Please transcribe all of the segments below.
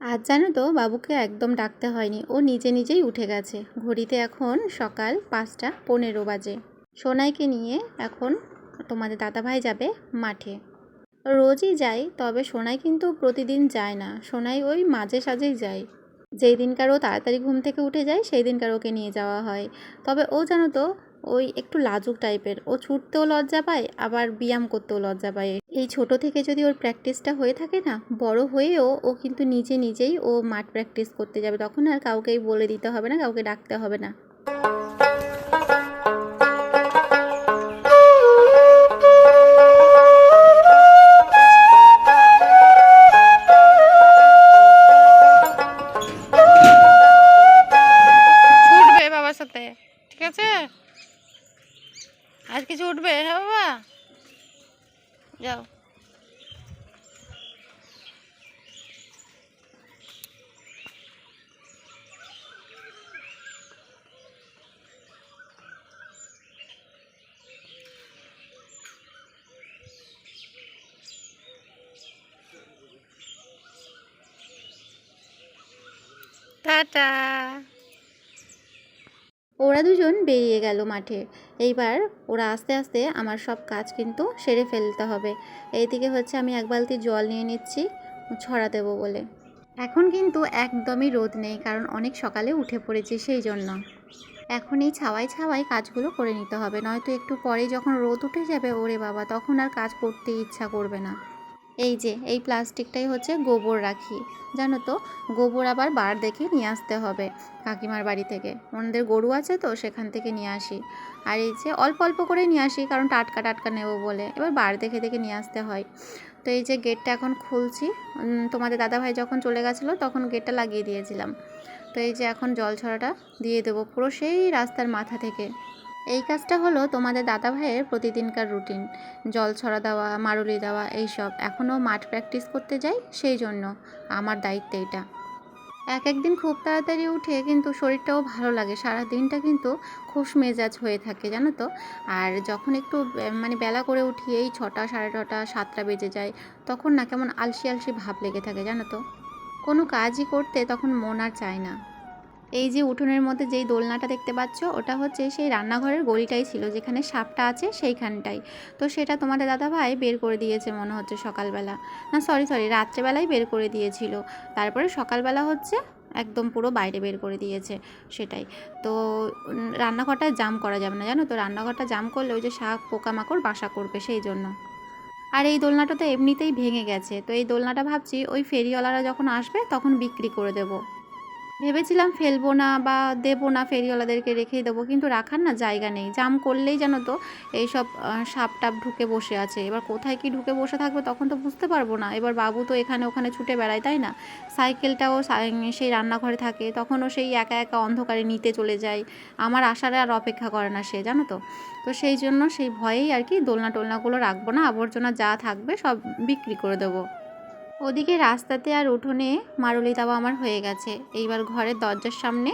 আজ জানো তো বাবুকে একদম ডাকতে হয়নি। ও নিজে নিজেই উঠে গেছে। ঘড়িতে এখন সকাল পাঁচটা পনেরো বাজে। সোনাইকে নিয়ে এখন তোমাদের দাদাভাই যাবে মাঠে। রোজই যাই, তবে সোনাই কিন্তু প্রতিদিন যায় না। সোনাই ওই মাঝে সাঝেই যায়। যেই দিনকার ও তাড়াতাড়ি ঘুম থেকে উঠে যায়, সেই দিনকার ওকে নিয়ে যাওয়া হয়। তবে ও জানো তো ওই একটু লাজুক টাইপের। ও ছুটতেও লজ্জা পায়, আবার ব্যায়াম করতেও লজ্জা পায়। এই ছোট থেকে যদি ওর প্র্যাকটিসটা হয়ে থাকে না, বড় হয়েও ও কিন্তু নিজে নিজেই ও মাঠ প্র্যাকটিস করতে যাবে। তখন আর কাউকেই বলে দিতে হবে না, কাউকে ডাকতে হবে না। ঠিক আছে? আজ কিছু উঠবে হ্যাঁ বাবা যাও টাটা ওরা দুজন বেরিয়ে গেল মাঠে। এইবার ওরা আস্তে আস্তে আমার সব কাজ কিন্তু সেরে ফেলতে হবে। এইদিকে হচ্ছে আমি এক বালতি জল নিয়ে নিচ্ছি ছড়া দেবো বলে। এখন কিন্তু একদমই রোদ নেই, কারণ অনেক সকালে উঠে পড়েছি সেই জন্য। এখন এই ছাওয়াই ছাওয়াই কাজগুলো করে নিতে হবে, নয়তো একটু পরে যখন রোদ উঠে যাবে, ওরে বাবা, তখন আর কাজ করতে ইচ্ছা করবে না। এই যে, এই প্লাস্টিকটাই হচ্ছে গোবর রাখি। জানো তো, গোবর আবার বার দেখে নিয়ে আসতে হবে কাকিমার বাড়ি থেকে। ওনাদের গরু আছে তো, সেখান থেকে নিয়ে আসি। আর এই যে, অল্প অল্প করে নিয়ে আসি, কারণ টাটকা টাটকা নেব বলে। এবার বার দেখে দেখে নিয়ে আসতে হয়। তো এই যে, গেটটা এখন খুলছি। তোমাদের দাদাভাই যখন চলে গেছিল, তখন গেটটা লাগিয়ে দিয়েছিলাম। তো এই যে, এখন জল ছড়াটা দিয়ে দেবো পুরো সেই রাস্তার মাথা থেকে। এই কাজটা হলো তোমাদের দাদা ভাইয়ের প্রতিদিনকার রুটিন। জল ছড়া দেওয়া মারুলি দেওয়া, এইসব। এখনও মাঠ প্র্যাকটিস করতে যাই সেই জন্য। আমার দায়িত্ব এটা এক একদিন খুব তাড়াতাড়ি উঠে কিন্তু শরীরটাও ভালো লাগে। সারা দিনটা কিন্তু খুশ মেজাজ হয়ে থাকে, জানো তো? আর যখন একটু মানে বেলা করে উঠি, এই ছটা, সাড়ে ছটা, সাতটা বেজে যায়, তখন না কেমন আলসি আলসি ভাব লেগে থাকে, জানো তো? কোনো কাজই করতে তখন মন আর চায় না। এই যে উঠোনের মধ্যে যেই দোলনাটা দেখতে পাচ্ছ, ওটা হচ্ছে সেই রান্নাঘরের গলিটাই ছিল, যেখানে সাপটা আছে সেইখানটাই। তো সেটা তোমাদের দাদাভাই বের করে দিয়েছে মনে হচ্ছে সকালবেলা। না সরি সরি রাত্রেবেলায় বের করে দিয়েছিল। তারপরে সকালবেলা হচ্ছে একদম পুরো বাইরে বের করে দিয়েছে সেটাই। তো রান্নাঘরটা জাম করা যাবে না, জানো তো? রান্নাঘরটা জাম করলে ওই যে শাক, পোকামাকড় বাসা করবে সেই জন্য। আর এই দোলনাটা তো এমনিতেই ভেঙে গেছে। তো এই দোলনাটা ভাবছি ওই ফেরিওয়ালারা যখন আসবে তখন বিক্রি করে দেবো। ভেবেছিলাম ফেলব না বা দেবো না, ফেরিওয়ালাদেরকে রেখেই দেবো, কিন্তু রাখার না জায়গা নেই। জাম করলেই জানো তো এইসব সাপ টাপ ঢুকে বসে আছে। এবার কোথায় কি ঢুকে বসে থাকবে তখন তো বুঝতে পারব না। এবার বাবু তো এখানে ওখানে ছুটে বেড়ায়, তাই না? সাইকেলটাও সেই রান্নাঘরে থাকে, তখনও সেই একা একা অন্ধকারে নিতে চলে যায়। আমার আসার আর অপেক্ষা করে না সে, জানো তো? তো সেই জন্য সেই ভয়েই আর কি দোলনা টোলনাগুলো রাখব না, আবর্জনা যা থাকবে সব বিক্রি করে দেবো। ওদিকে রাস্তাতে আর উঠোনে মারুলি দেওয়া আমার হয়ে গেছে। এইবার ঘরের দরজার সামনে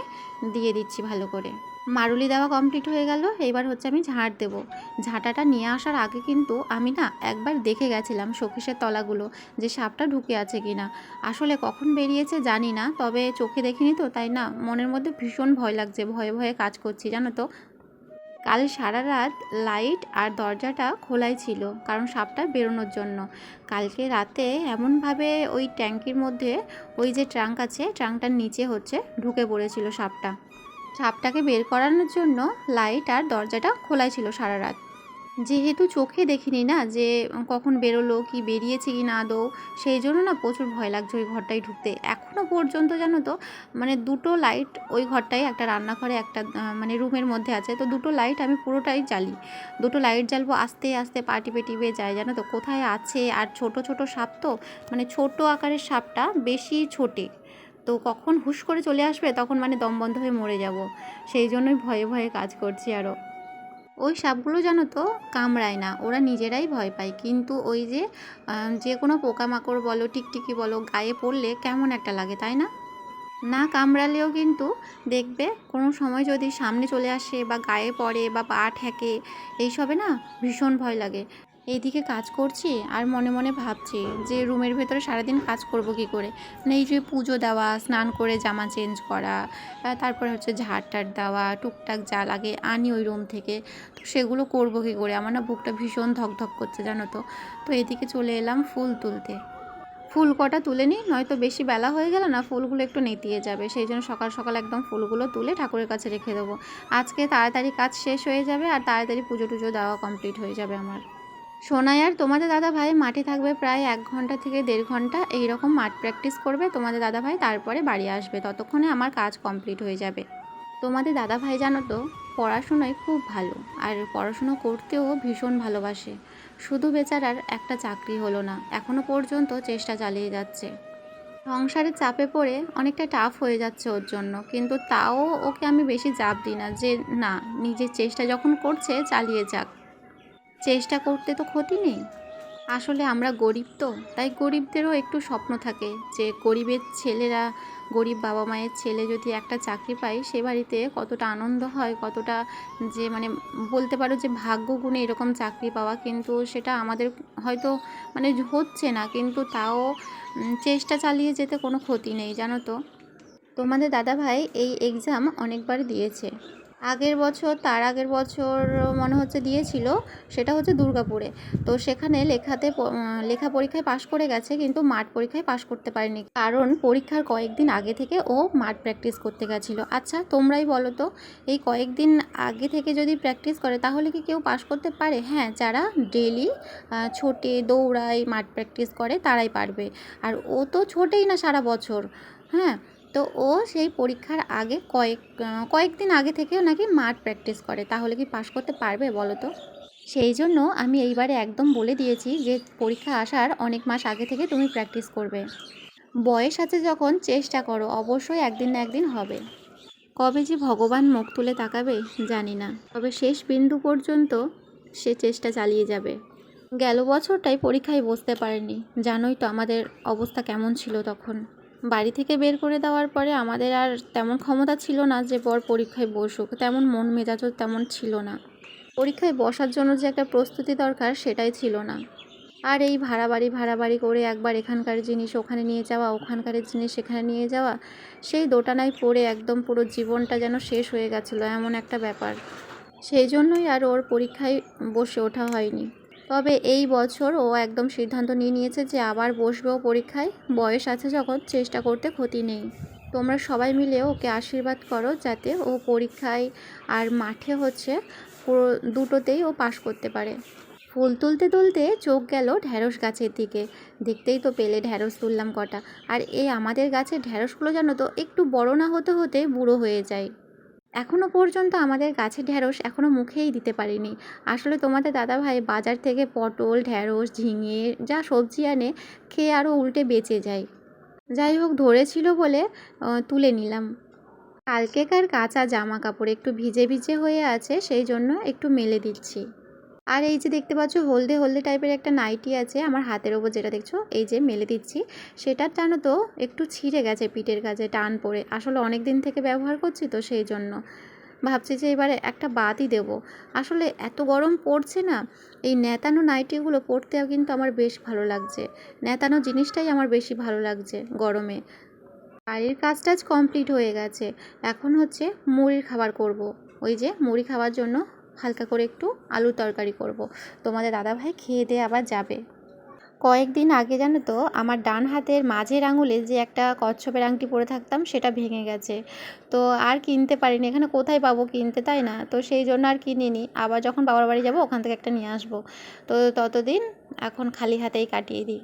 দিয়ে দিচ্ছি ভালো করে। মারুলি দেওয়া কমপ্লিট হয়ে গেল, এইবার হচ্ছে আমি ঝাঁট দেবো। ঝাঁটাটা নিয়ে আসার আগে কিন্তু আমি না একবার দেখে গেছিলাম শোকেশের তলাগুলো যে সাপটা ঢুকে আছে কিনা আসলে কখন বেরিয়েছে জানি না, তবে চোখে দেখিনি তো, তাই না? মনের মধ্যে ভীষণ ভয় লাগছে, ভয়ে ভয়ে কাজ করছি, জানো তো? কাল সারা রাত লাইট আর দরজাটা খোলাই ছিল, কারণ সাপটা বেরোনোর জন্য। কালকে রাতে এমনভাবে ওই ট্যাঙ্কির মধ্যে ওই যে ট্রাঙ্ক আছে, ট্রাঙ্কটার নিচে হচ্ছে ঢুকে পড়েছিল সাপটা। সাপটাকে বের করানোর জন্য লাইট আর দরজাটা খোলাই ছিল সারা রাত। যেহেতু চোখে দেখিনি না যে কখন বেরোলো, কি বেরিয়েছে কি না আদৌ, সেই জন্য না প্রচুর ভয় লাগছে ওই ঘরটায় ঢুকতে। এখনও পর্যন্ত জানো তো মানে দুটো লাইট ওই ঘরটায়, একটা রান্নাঘরে, একটা মানে রুমের মধ্যে আছে। তো দুটো লাইট আমি পুরোটাই জ্বালি। দুটো লাইট জ্বালবো, আস্তে আস্তে পা টিপে টিপে যায়, জানো তো। কোথায় আছে? আর ছোট ছোট সাপ তো মানে ছোট আকারের সাপটা বেশি ছোটে। তো কখন হুশ করে চলে আসবে, তখন মানে দম বন্ধ হয়ে মরে যাব। সেই জন্যই ভয়ে ভয়ে কাজ করছি আরও ওই সাপগুলো জানো তো কামড়ায় না, ওরা নিজেরাই ভয় পায়। কিন্তু ওই যে যে কোনো পোকামাকড় বলো, টিকটিকি বলো, গায়ে পড়লে কেমন একটা লাগে, তাই না? না কামড়ালেও কিন্তু দেখবে কোনো সময় যদি সামনে চলে আসে বা গায়ে পড়ে বা পা ঠেকে, এইসবে না ভীষণ ভয় লাগে। এইদিকে কাজ করছি আর মনে মনে ভাবছি যে রুমের ভেতরে সারাদিন কাজ করব কি করে? মানে এই যে পুজো দেওয়া, স্নান করে জামা চেঞ্জ করা তারপরে হচ্ছে ঝাড় টাড় দেওয়া, টুকটাক যা লাগে আনি ওই রুম থেকে। তো সেগুলো করব কি করে? আমার না বুকটা ভীষণ ধকধক করছে, জানো তো। তো এদিকে চলে এলাম ফুল তুলতে। ফুল কটা তুলে নিই? নয়তো বেশি বেলা হয়ে গেল না, ফুলগুলো একটু নেতিয়ে যাবে। সেই জন্য সকাল সকাল একদম ফুলগুলো তুলে ঠাকুরের কাছে রেখে দেবো। আজকে তাড়াতাড়ি কাজ শেষ হয়ে যাবে আর তাড়াতাড়ি পুজো টুজো দেওয়া কমপ্লিট হয়ে যাবে আমার। সোনাই আর তোমাদের দাদা ভাই মাঠে থাকবে প্রায় এক ঘণ্টা থেকে দেড় ঘণ্টা। এই রকম মাঠ প্র্যাকটিস করবে, তোমাদের দাদা ভাই তারপরে বাড়ি আসবে। ততক্ষণে আমার কাজ কমপ্লিট হয়ে যাবে। তোমাদের দাদা ভাই জানো তো, পড়াশোনায় খুব ভালো আর পড়াশুনো করতেও ভীষণ ভালোবাসে। শুধু বেচারার একটা চাকরি হলো না, এখনও পর্যন্ত চেষ্টা চালিয়ে যাচ্ছে। সংসারের চাপে পড়ে অনেকটা টাফ হয়ে যাচ্ছে ওর জন্য, কিন্তু তাও ওকে আমি বেশি চাপ দিই না যে, না, নিজের চেষ্টা যখন করছে, চালিয়ে যাক। চেষ্টা করতে তো ক্ষতি নেই। আসলে আমরা গরিব তো, তাই গরিবদেরও একটু স্বপ্ন থাকে যে গরিবের ছেলেরা, গরিব বাবা মায়ের ছেলে যদি একটা চাকরি পায়, সে বাড়িতে কতটা আনন্দ হয়, কতটা যে মানে বলতে পারো যে ভাগ্য গুণে এরকম চাকরি পাওয়া, কিন্তু সেটা আমাদের হয়তো মানে হচ্ছে না, কিন্তু তাও চেষ্টা চালিয়ে যেতে কোনো ক্ষতি নেই, জানো তো? তোমাদের দাদাভাই এই এক্সাম অনেকবার দিয়েছে। আগের বছর, তার আগের বছর মনে হচ্ছে দিয়েছিল, সেটা হচ্ছে দুর্গাপুরে। তো সেখানে লেখাতে লেখা পরীক্ষায় পাশ করে গেছে, কিন্তু মাঠ পরীক্ষায় পাশ করতে পারেনি। কারণ পরীক্ষার কয়েকদিন আগে থেকে ও মাঠ প্র্যাকটিস করতে গেছিল। আচ্ছা তোমরাই বলো তো, এই কয়েকদিন আগে থেকে যদি প্র্যাকটিস করে, তাহলে কি কেউ পাশ করতে পারে? হ্যাঁ যারা ডেলি ছোটে দৌড়ায় মাঠ প্র্যাকটিস করে, তারাই পারবে। আর ও তো ছোটেই না সারা বছর। হ্যাঁ তো ও সেই পরীক্ষার আগে কয়েক কয়েকদিন আগে থেকেও নাকি মাঠ প্র্যাকটিস করে। তাহলে কি পাশ করতে পারবে বলো তো? সেই জন্য আমি এইবারে একদম বলে দিয়েছি যে পরীক্ষা আসার অনেক মাস আগে থেকে তুমি প্র্যাকটিস করবে। বয়স আছে যখন চেষ্টা করো, অবশ্যই একদিন না একদিন হবে। কবে যে ভগবান মুখ তুলে তাকাবে জানি না। তবে শেষ বিন্দু পর্যন্ত সে চেষ্টা চালিয়ে যাবে। গেল বছরটাই পরীক্ষায় বসতে পারেনি। জানোই তো আমাদের অবস্থা কেমন ছিল তখন। বাড়ি থেকে বের করে দেওয়ার পরে আমাদের আর তেমন ক্ষমতা ছিল না যে বর পরীক্ষায় বসুক, তেমন মন মেজাজও তেমন ছিল না। পরীক্ষায় বসার জন্য যে একটা প্রস্তুতি দরকার সেটাই ছিল না। আর এই ভাড়া বাড়ি ভাড়া বাড়ি করে একবার এখানকার জিনিস ওখানে নিয়ে যাওয়া, ওখানকার জিনিস সেখানে নিয়ে যাওয়া, সেই দোটানায় পড়ে একদম পুরো জীবনটা যেন শেষ হয়ে গেছিল এমন একটা ব্যাপার। সেই জন্যই আর ওর পরীক্ষায় বসে ওঠা হয়নি। তবে এই বছর ও একদম সিদ্ধান্ত নিয়ে নিয়েছে যে আবার বসবেও পরীক্ষায়। বয়স আছে যখন, চেষ্টা করতে ক্ষতি নেই। তোমরা সবাই মিলে ওকে আশীর্বাদ করো যাতে ও পরীক্ষায় আর মাঠে হচ্ছে পুরো দুটোতেই ও পাশ করতে পারে। ফুল তুলতে তুলতে চোখ গেল ঢ্যাঁড়স গাছের দিকে। দেখতেই তো পেলে ঢ্যাঁড়স তুললাম কটা। আর এই আমাদের গাছের ঢ্যাঁড়সগুলো জানো তো, একটু বড় না হতে হতে বুড়ো হয়ে যায়। এখনও পর্যন্ত আমাদের গাছের ঢ্যাঁড়স এখনও মুখেই দিতে পারিনি। আসলে তোমাদের দাদা ভাই বাজার থেকে পটল ঢ্যাঁড়স ঝিঙে, যা সবজি আনে, খেয়ে আরও উল্টে বেঁচে যায়। যাই হোক, ধরেছিল বলে তুলে নিলাম। কালকেকার কাঁচা জামা কাপড় একটু ভিজে ভিজে হয়ে আছে, সেই জন্য একটু মেলে দিচ্ছি। আর এই যে দেখতে পাচ্ছ, হলদে হলদে টাইপের একটা নাইটি আছে আমার হাতের ওপর যেটা দেখছ, এই যে মেলে দিচ্ছি। সেটার জানো তো একটু ছিঁড়ে গেছে পিঠের কাছে, টান পড়ে। আসলে অনেক দিন থেকে ব্যবহার করছি তো সেই জন্য। ভাবছি যে এবারে একটা বাদই দেব। আসলে এত গরম পড়ছে না, এই নেতানো নাইটিগুলো পরতেও কিন্তু আমার বেশ ভালো লাগছে। নেতানো জিনিসটাই আমার বেশি ভালো লাগছে গরমে। বাড়ির কাজ টাজ কমপ্লিট হয়ে গেছে। এখন হচ্ছে মুড়ির খাবার করব। ওই যে মুড়ি খাওয়ার জন্য হালকা করে একটু আলুর তরকারি করব। তোমাদের দাদাভাই খেয়ে দিয়ে আবার যাবে। কয়েকদিন আগে জানো তো, আমার ডান হাতের মাঝের আঙুলে যে একটা কচ্ছপের আংটি পরে থাকতাম, সেটা ভেঙে গেছে। তো আর কিনতে পারিনি, এখানে কোথায় পাবো কিনতে, তাই না? তো সেই জন্য আর কিনিনি। আবার যখন বাবার বাড়ি যাব, ওখান থেকে একটা নিয়ে আসব। তো ততদিন এখন খালি হাতেই কাটিয়ে দিই।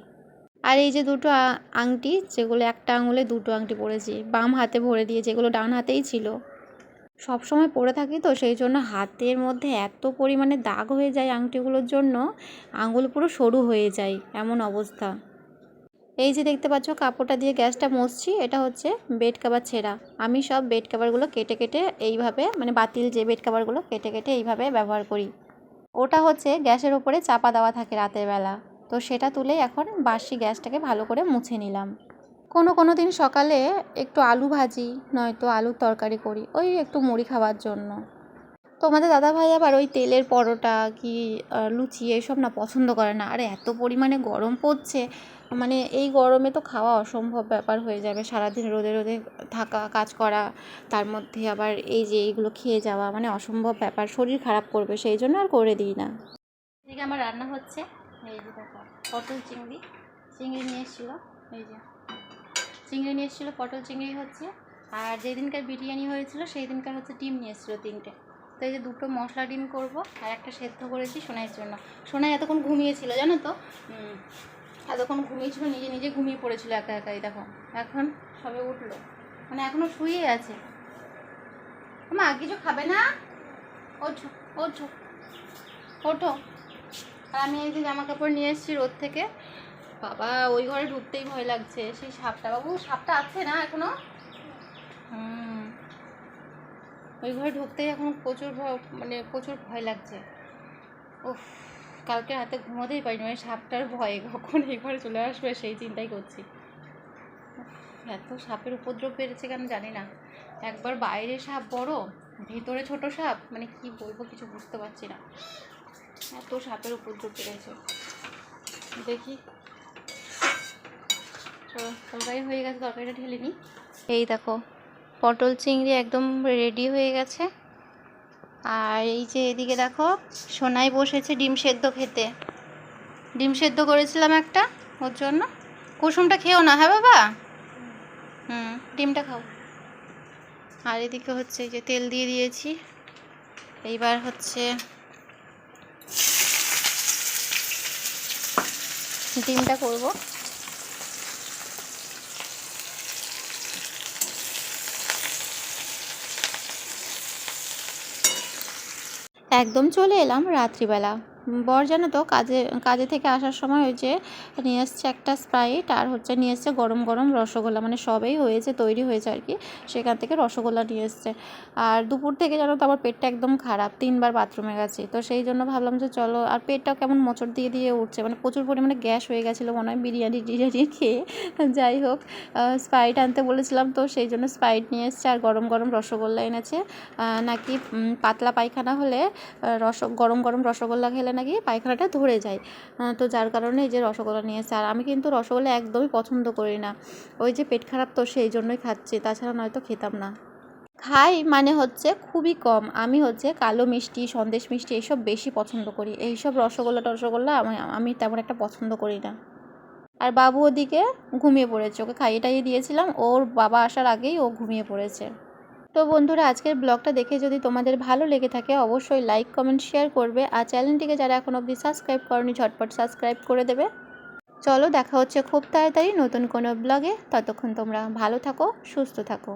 আর এই যে দুটো আংটি, যেগুলো একটা আঙুলে দুটো আংটি পরেছি, বাম হাতে ভরে দিয়ে, যেগুলো ডান হাতেই ছিল। সব সময় পরে থাকি তো, সেই জন্য হাতের মধ্যে এত পরিমাণে দাগ হয়ে যায় আংটিগুলোর জন্য, আঙুল পুরো সরু হয়ে যায় এমন অবস্থা। এই যে দেখতে পাচ্ছ কাপড়টা দিয়ে গ্যাসটা মুছছি এটা হচ্ছে বেড কাভার ছেঁড়া। আমি সব বেড কাভারগুলো কেটে কেটে এইভাবে মানে বাতিল যে বেড কাভারগুলো কেটে কেটে এইভাবে ব্যবহার করি। ওটা হচ্ছে গ্যাসের ওপরে চাপা দেওয়া থাকে রাতের বেলা। তো সেটা তুলে এখন বাসি গ্যাসটাকে ভালো করে মুছে নিলাম। কোনো কোনো দিন সকালে একটু আলু ভাজি, নয়তো আলুর তরকারি করি, ওই একটু মুড়ি খাওয়ার জন্য। তোমাদের দাদাভাই আবার ওই তেলের পরোটা কি লুচি এইসব না পছন্দ করে না। আরে এত পরিমাণে গরম পড়ছে মানে এই গরমে তো খাওয়া অসম্ভব ব্যাপার হয়ে যাবে। সারাদিন রোদে রোদে থাকা, কাজ করা, তার মধ্যে আবার এই যে এইগুলো খেয়ে যাওয়া মানে অসম্ভব ব্যাপার। শরীর খারাপ করবে, সেই জন্য আর করে দিই না। এদিকে আমার রান্না হচ্ছে, এই যে দেখো, পটল চিংড়ি চিংড়ি নিয়ে এসেছিল, এই যে। চিংড়ি নিয়ে এসেছিল, পটল চিংড়ি হচ্ছে। আর যেদিনকার বিরিয়ানি হয়েছিল সেই দিনকার হচ্ছে ডিম নিয়ে এসেছিল তিনটে। তো এই যে দুটো মশলা ডিম করব, আর একটা সেদ্ধ করেছি সোনাইয়ের জন্য। সোনাই এতক্ষণ ঘুমিয়েছিল, জানো তো? এতক্ষণ ঘুমিয়েছিল, নিজে নিজে ঘুমিয়ে পড়েছিল একা একাই, দেখো। এখন সবে উঠল। মানে এখনও শুয়ে আছে। মা কিছু খাবে না? ওঠো ওঠো। ওঠো। আর আমি এই যে জামা কাপড় নিয়ে এসেছি রোদ থেকে। বাবা, ওই ঘরে ঢুকতেই ভয় লাগছে। সেই সাপটা বাবু, সাপটা আছে না এখনও? ওই ঘরে ঢুকতেই এখন প্রচুর মানে প্রচুর ভয় লাগছে। উফ, কালকে রাতে ঘুমোতেই পারিনি মানে সাপটার ভয়ে কখন এই ঘরে চলে আসবে সেই চিন্তাই করছি। এত সাপের উপদ্রব বেড়েছে কেন জানি না। একবার বাইরে সাপ বড়, ভিতরে ছোট সাপ মানে কি বলব কিছু বুঝতে পারছি না। এত সাপের উপদ্রব বেড়েছে। দেখি তরকারি হয়ে গেছে, তরকারিটা ঢেলে নিই। এই দেখো, পটল চিংড়ি একদম রেডি হয়ে গেছে। আর এই যে এদিকে দেখো, সোনাই বসেছে ডিম সেদ্ধ খেতে। ডিম সেদ্ধ করেছিলাম একটা, ওর জন্য। কুসুমটা খেও না হ্যাঁ বাবা? হুম, ডিমটা খাও। আর এদিকে হচ্ছে যে তেল দিয়ে দিয়েছি। এইবার হচ্ছে ডিমটা করব। একদম চলে এলাম রাত্রিবেলা। বর জানো তো, কাজে কাজে থেকে আসার সময় ওই যে নিয়ে এসছে একটা স্প্রাইট আর হচ্ছে নিয়ে এসছে গরম গরম রসগোল্লা। মানে সবেই হয়েছে, তৈরি হয়েছে আর কি। সেখান থেকে রসগোল্লা নিয়ে এসছে। আর দুপুর থেকে জানো তো, আমার পেটটা একদম খারাপ। তিনবার বাথরুমে গেছি। তো সেই জন্য ভাবলাম যে চলো, আর পেটটাও কেমন মোচড় দিয়ে দিয়ে উঠছে। মানে প্রচুর পরিমাণে গ্যাস হয়ে গেছিল মনে হয়, বিরিয়ানি টিরিয়ানি খেয়ে। যাই হোক স্প্রাইট আনতে বলেছিলাম তো, সেই জন্য স্প্রাইট নিয়ে এসছে আর গরম গরম রসগোল্লা এনেছে। নাকি পাতলা পায়খানা হলে রস, গরম গরম রসগোল্লা খেলে নাকি পায়খানাটা ধরে যায়। তো যার কারণে এই যে রসগোল্লা নিয়ে এসেছে আর আমি কিন্তু রসগোল্লা একদমই পছন্দ করি না। ওই যে পেট খারাপ তো সেই জন্যই খাচ্ছি, তাছাড়া নয়তো খেতাম না। খাই মানে হচ্ছে খুবই কম। আমি হচ্ছে কালো মিষ্টি, সন্দেশ মিষ্টি এইসব বেশি পছন্দ করি। এইসব রসগোল্লা টসগোল্লা আমি আমি তেমন একটা পছন্দ করি না। আর বাবু ওদিকে ঘুমিয়ে পড়েছে, ওকে খাইয়ে টাইয়ে দিয়েছিলাম। ওর বাবা আসার আগেই ও ঘুমিয়ে পড়েছে। তো বন্ধুরা, আজকের ব্লগটা দেখে যদি তোমাদের ভালো লেগে থাকে, অবশ্যই লাইক কমেন্ট শেয়ার করবে। আর চ্যানেলটিকে যারা এখন অবধি সাবস্ক্রাইব করনি, ঝটপট সাবস্ক্রাইব করে দেবে। চলো, দেখা হচ্ছে খুব তাড়াতাড়ি নতুন কোনো ব্লগে। ততক্ষণ তোমরা ভালো থাকো, সুস্থ থাকো।